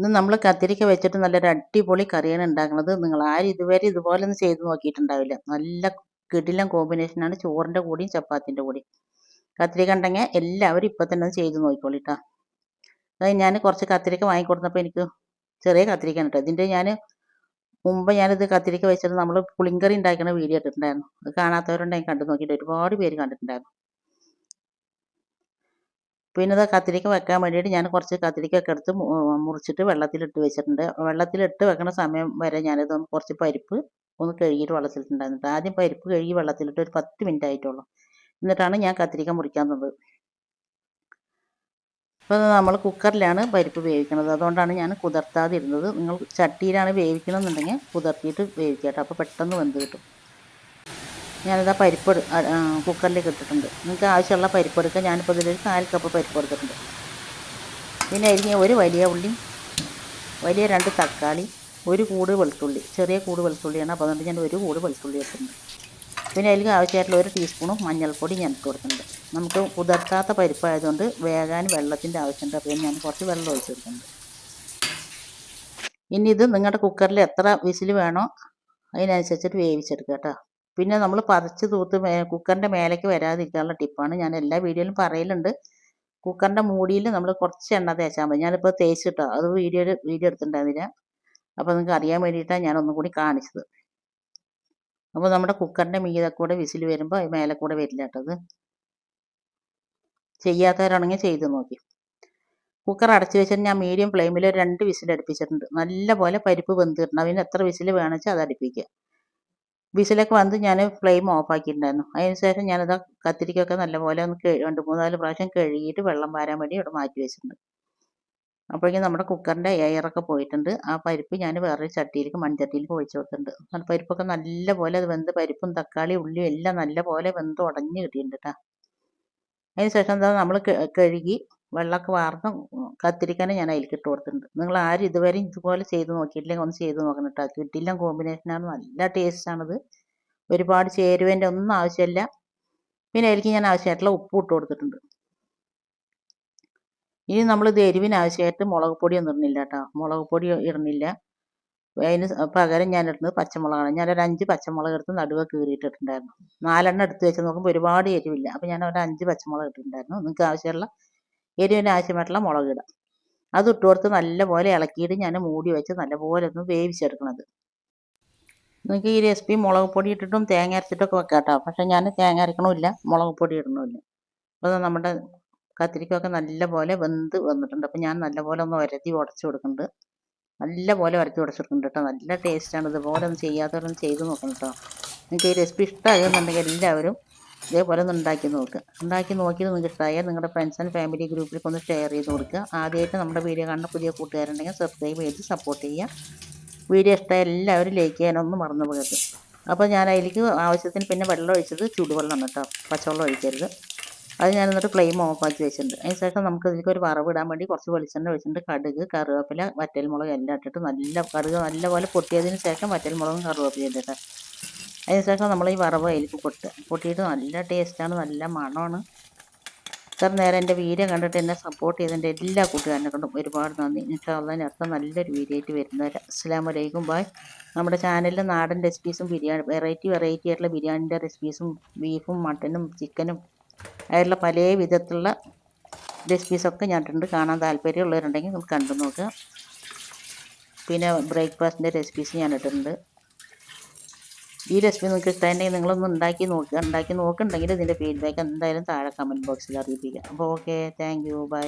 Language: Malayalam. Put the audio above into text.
ഇന്ന് നമ്മൾ കത്തിരിക്ക വെച്ചിട്ട് നല്ലൊരു അടിപൊളി കറിയാണ് ഉണ്ടാക്കുന്നത് നിങ്ങൾ ആരും ഇതുവരെ ഇതുപോലെ ഒന്നും ചെയ്ത് നോക്കിയിട്ടുണ്ടാവില്ല. നല്ല കിടിലം കോമ്പിനേഷനാണ് ചോറിന്റെ കൂടിയും ചപ്പാത്തിന്റെ കൂടിയും. കത്തിരിക്ക ഉണ്ടെങ്കിൽ എല്ലാവരും ഇപ്പം തന്നെ ഒന്ന് ചെയ്ത് നോക്കിക്കോളിട്ടാ. അതായത് ഞാൻ കുറച്ച് കത്തിരിക്ക വാങ്ങിക്കൊടുത്തപ്പോൾ എനിക്ക് ചെറിയ കത്തിരിക്കാണ് കേട്ടോ ഇതിന്റെ ഞാൻ മുമ്പ് ഞാനിത് കത്തിരിക്ക വെച്ചിട്ട് നമ്മൾ പുളിങ്കറി ഉണ്ടാക്കുന്ന വീഡിയോ ഇട്ടിട്ടുണ്ടായിരുന്നു. അത് കാണാത്തവരുണ്ടെങ്കിൽ കണ്ടു നോക്കിയിട്ട് ഒരുപാട് പേര് കണ്ടിട്ടുണ്ടായിരുന്നു. പിന്നെ ഇത് കത്തിരിക്ക വെക്കാൻ വേണ്ടിയിട്ട് ഞാൻ കുറച്ച് കത്തിരിക്കൊക്കെ എടുത്ത് മുറിച്ചിട്ട് വെള്ളത്തിലിട്ട് വെച്ചിട്ടുണ്ട്. വെള്ളത്തിലിട്ട് വെക്കുന്ന സമയം വരെ ഞാനിത് കുറച്ച് പരിപ്പ് ഒന്ന് കഴുകിയിട്ട് വെള്ളത്തിലിട്ടുണ്ടായിരുന്നു ആദ്യം പരിപ്പ് കഴുകി വെള്ളത്തിലിട്ട് ഒരു പത്ത് മിനിറ്റ് ആയിട്ടുള്ളൂ. എന്നിട്ടാണ് ഞാൻ കത്തിരിക്ക മുറിക്കാൻ തന്നത് അപ്പോൾ നമ്മൾ കുക്കറിലാണ് പരിപ്പ് വേവിക്കുന്നത് അതുകൊണ്ടാണ് ഞാൻ കുതിർത്താതിരുന്നത്. നിങ്ങൾ ചട്ടിയിലാണ് വേവിക്കണമെന്നുണ്ടെങ്കിൽ കുതിർത്തിയിട്ട് വേവിക്കാം കേട്ടോ. അപ്പോൾ പെട്ടെന്ന് വെന്ത് കിട്ടും. ഞാനിതാ പരിപ്പ് കുക്കറിലേക്ക് ഇട്ടിട്ടുണ്ട്. നിങ്ങൾക്ക് ആവശ്യമുള്ള പരിപ്പ് എടുക്കുക ഞാനിപ്പോൾ ഇതിലൊരു കാൽ കപ്പ് പരിപ്പ് എടുത്തിട്ടുണ്ട്. പിന്നെ അരിഞ്ഞ ഒരു വലിയ ഉള്ളി വലിയ രണ്ട് തക്കാളി ഒരു കൂട് വെളുത്തുള്ളി ചെറിയ കൂട് വെളുത്തുള്ളിയാണ്. അപ്പോൾ അതുകൊണ്ട് ഞാൻ ഒരു കൂട് വെളുത്തുള്ളി എടുത്തിട്ടുണ്ട് പിന്നെ അതിലേക്ക് ആവശ്യമായിട്ടുള്ള ഒരു ടീസ്പൂണും മഞ്ഞൾപ്പൊടി ഞാൻ ഇട്ട് കൊടുത്തിട്ടുണ്ട്. നമുക്ക് കുതിർക്കാത്ത പരിപ്പായതുകൊണ്ട് വേകാൻ വെള്ളത്തിന്റെ ആവശ്യമുണ്ട്. അപ്പോൾ ഞാൻ കുറച്ച് വെള്ളം ഒഴിച്ച് കൊടുക്കുന്നുണ്ട് ഇനി ഇത് നിങ്ങളുടെ കുക്കറിൽ എത്ര വിസിൽ വേണോ അതിനനുസരിച്ചിട്ട് വേവിച്ചെടുക്കുക കേട്ടോ. പിന്നെ നമ്മൾ പറിച്ച് തൂത്ത് കുക്കറിന്റെ മേലേക്ക് വരാതിരിക്കാനുള്ള ടിപ്പാണ് ഞാൻ എല്ലാ വീഡിയോയിലും പറയലുണ്ട്. കുക്കറിന്റെ മൂടിയിൽ നമ്മൾ കുറച്ച് എണ്ണ തേച്ചാൽ മതി. ഞാനിപ്പോൾ തേച്ചിട്ടോ അത് വീഡിയോയിൽ വീഡിയോ എടുത്തിട്ടുണ്ടായിരുന്നില്ല. അപ്പോൾ നിങ്ങൾക്ക് അറിയാൻ വേണ്ടിയിട്ടാണ് ഞാൻ ഒന്നും കൂടി കാണിച്ചത്. അപ്പോൾ നമ്മുടെ കുക്കറിന്റെ മീതെ കൂടെ വിസിൽ വരുമ്പോൾ മേലെ കൂടെ വരില്ല കേട്ടോ അത് ചെയ്യാത്തവരാണെങ്കിൽ ചെയ്ത് നോക്കി. കുക്കർ അടച്ചു വെച്ചിട്ട് ഞാൻ മീഡിയം ഫ്ലെയിമിൽ രണ്ട് വിസിൽ അടുപ്പിച്ചിട്ടുണ്ട്. നല്ല പോലെ പരിപ്പ് വെന്തിട്ടുണ്ട് അതിന് എത്ര വിസിൽ വേണമെന്ന് വെച്ചാൽ അത് അടുപ്പിക്കുക വിസിലൊക്കെ വന്ന് ഞാൻ ഫ്ലെയിം ഓഫാക്കിയിട്ടുണ്ടായിരുന്നു. അതിനുശേഷം അതിന് ശേഷം ഞാനത് കത്തിരിക്കൊക്കെ നല്ലപോലെ ഒന്ന് രണ്ട് മൂന്നാൽ പ്രാവശ്യം കഴുകിയിട്ട് വെള്ളം വാരാൻ വേണ്ടി ഇവിടെ മാറ്റി വെച്ചിട്ടുണ്ട്. അപ്പോഴേക്കും നമ്മുടെ കുക്കറിന്റെ എയറൊക്കെ പോയിട്ടുണ്ട്. ആ പരിപ്പ് ഞാൻ വേറൊരു ചട്ടിയിലേക്ക് മൺചട്ടിയിലേക്ക് ഒഴിച്ചു കൊടുത്തിട്ടുണ്ട്. പരിപ്പൊക്കെ നല്ലപോലെ അത് വെന്ത് പരിപ്പും തക്കാളി ഉള്ളിയും എല്ലാം നല്ലപോലെ വെന്ത് ഉടഞ്ഞ് കിട്ടിയിട്ടുണ്ട് കേട്ടോ അതിന് ശേഷം എന്താ നമ്മൾ കഴുകി വെള്ളമൊക്കെ വാർന്ന് കത്തിരിക്കാനും ഞാൻ അതിലേക്ക് ഇട്ട് കൊടുത്തിട്ടുണ്ട്. നിങ്ങൾ ആരും ഇതുവരെയും ഇതുപോലെ ചെയ്ത് നോക്കിയിട്ടില്ലെങ്കിൽ ഒന്ന് ചെയ്ത് നോക്കണം കേട്ടോ. കിട്ടില്ല കോമ്പിനേഷനാണ് നല്ല ടേസ്റ്റാണിത് ഒരുപാട് ചേരുവേന്റെ ഒന്നും ആവശ്യമില്ല. പിന്നെ അതിലേക്ക് ഞാൻ ആവശ്യമായിട്ടുള്ള ഉപ്പ് ഇട്ട് കൊടുത്തിട്ടുണ്ട്. ഇനി നമ്മൾ ഇത് എരിവിന് ആവശ്യമായിട്ട് മുളക് പൊടിയൊന്നും ഇടുന്നില്ല കേട്ടോ. മുളക് പൊടി ഇടുന്നില്ല. അതിന് പകരം ഞാൻ ഇടുന്നത് പച്ചമുളകാണ്. ഞാൻ ഒരു അഞ്ച് പച്ചമുളക് എടുത്ത് നടുവ കീറിയിട്ടിട്ടുണ്ടായിരുന്നു. നാലെണ്ണം എടുത്ത് വെച്ച് നോക്കുമ്പോൾ ഒരുപാട് എരിവില്ല. അപ്പോൾ ഞാൻ ഒരു അഞ്ച് പച്ചമുളക് ഇട്ടിട്ടുണ്ടായിരുന്നു. നിങ്ങൾക്ക് ആവശ്യമുള്ള എരിവിന് ആവശ്യമായിട്ടുള്ള മുളക് ഇടാം അത് ഇട്ട് കൊടുത്ത് നല്ലപോലെ ഇളക്കിയിട്ട് ഞാൻ മൂടി വെച്ച് നല്ലപോലെ ഒന്ന് വേവിച്ചെടുക്കണത്. നിങ്ങൾക്ക് ഈ റെസിപ്പി മുളക് പൊടി ഇട്ടിട്ടും തേങ്ങ അരച്ചിട്ടൊക്കെ വെക്കാം കേട്ടോ പക്ഷേ ഞാൻ തേങ്ങ അരക്കണമില്ല മുളക് പൊടി ഇടണമില്ല. അപ്പോൾ നമ്മുടെ കത്തിരിക്കൊക്കെ നല്ലപോലെ വെന്ത് വന്നിട്ടുണ്ട്. അപ്പോൾ ഞാൻ നല്ലപോലെ ഒന്ന് ഉരത്തി ഉടച്ചു കൊടുക്കുന്നുണ്ട്. നല്ലപോലെ ഉരത്തി ഉടച്ചു കൊടുക്കുന്നുണ്ട് കേട്ടോ. നല്ല ടേസ്റ്റാണ് ഇതുപോലെ ഒന്ന് ചെയ്യാത്തവരൊന്ന് ചെയ്ത് നോക്കണം കേട്ടോ. നിങ്ങൾക്ക് ഈ റെസിപ്പി ഇഷ്ടമായെന്നുണ്ടെങ്കിൽ എല്ലാവരും ഇതേപോലെ ഒന്ന് ഉണ്ടാക്കി നോക്കുക ഉണ്ടാക്കി നോക്കിയത് നിങ്ങൾക്ക് ഇഷ്ടമായാൽ നിങ്ങളുടെ ഫ്രണ്ട്സ് ആൻഡ് ഫാമിലി ഗ്രൂപ്പിലേക്ക് ഒന്ന് ഷെയർ ചെയ്ത് കൊടുക്കുക ആദ്യമായിട്ട് നമ്മുടെ വീഡിയോ കാണുന്ന പുതിയ കൂട്ടുകാരുണ്ടെങ്കിൽ സബ്സ്ക്രൈബ് ചെയ്ത് സപ്പോർട്ട് ചെയ്യുക. വീഡിയോ ഇഷ്ടമായ എല്ലാവരും ലൈക്ക് ചെയ്യാനൊന്നും മറന്നു പോകരുത്. അപ്പോൾ ഞാൻ അതിലേക്ക് ആവശ്യത്തിന് പിന്നെ വെള്ളം ഒഴിച്ചത് ചൂടുവെള്ളമാണ് കേട്ടോ. പച്ചവെള്ളം ഒഴിക്കരുത്. അത് ഞാൻ എന്നിട്ട് ഫ്ലെയിം ഓഫ് ആക്കി വെച്ചിട്ടുണ്ട്. അതിന് ശേഷം നമുക്ക് ഇതിലേക്ക് ഒരു വറവ് ഇടാൻ വേണ്ടി കുറച്ച് വെളിച്ചെണ്ണ ഒഴിച്ചിട്ടുണ്ട്. കടുക് കറിവേപ്പില വറ്റൽമുളക് എല്ലാം ഇട്ടിട്ട് നല്ല കടുക് നല്ലപോലെ പൊട്ടിയതിന് ശേഷം വറ്റൽമുളകും കറിവേപ്പില ഇട്ടിട്ട് അതിന് ശേഷം നമ്മൾ ഈ വറവ് അതിലേക്ക് പൊട്ടുക പൊട്ടിയിട്ട് നല്ല ടേസ്റ്റാണ് നല്ല മണമാണ്. ഇത്ര നേരം എന്റെ വീഡിയോ കണ്ടിട്ട് എന്നെ സപ്പോർട്ട് ചെയ്തതിന്റെ എല്ലാ കൂട്ടുകാരനെ ഒരുപാട് നന്ദി. ഇൻഷാല്ലാൻ അടുത്ത നല്ലൊരു വീഡിയോ ആയിട്ട് വരുന്നവരെ. അസ്സാം വലൈക്കും ബായ് നമ്മുടെ ചാനലിൽ നാടൻ റെസിപ്പീസും ബിരിയാണി വെറൈറ്റി വെറൈറ്റി ആയിട്ടുള്ള ബിരിയാണിന്റെ റെസിപ്പീസും ബീഫും മട്ടനും ചിക്കനും അതിലുള്ള പല വിധത്തിലുള്ള റെസിപ്പീസൊക്കെ ഞാനിട്ടുണ്ട്. കാണാൻ താല്പര്യമുള്ളവരുണ്ടെങ്കിൽ നമുക്ക് കണ്ടു നോക്കുക. പിന്നെ ബ്രേക്ക്ഫാസ്റ്റിന്റെ റെസിപ്പീസ് ഞാൻ ഇട്ടിട്ടുണ്ട് ഈ റെസിപ്പി നിങ്ങൾക്ക് ഇഷ്ടമായിട്ടുണ്ടെങ്കിൽ നിങ്ങളൊന്ന് ഉണ്ടാക്കി നോക്കുക ഉണ്ടാക്കി നോക്കുന്നുണ്ടെങ്കിൽ ഇതിന്റെ ഫീഡ്ബാക്ക് എന്തായാലും താഴെ കമന്റ് ബോക്സിൽ അറിയിപ്പിക്കുക അപ്പോൾ ഓക്കെ താങ്ക് യു ബൈ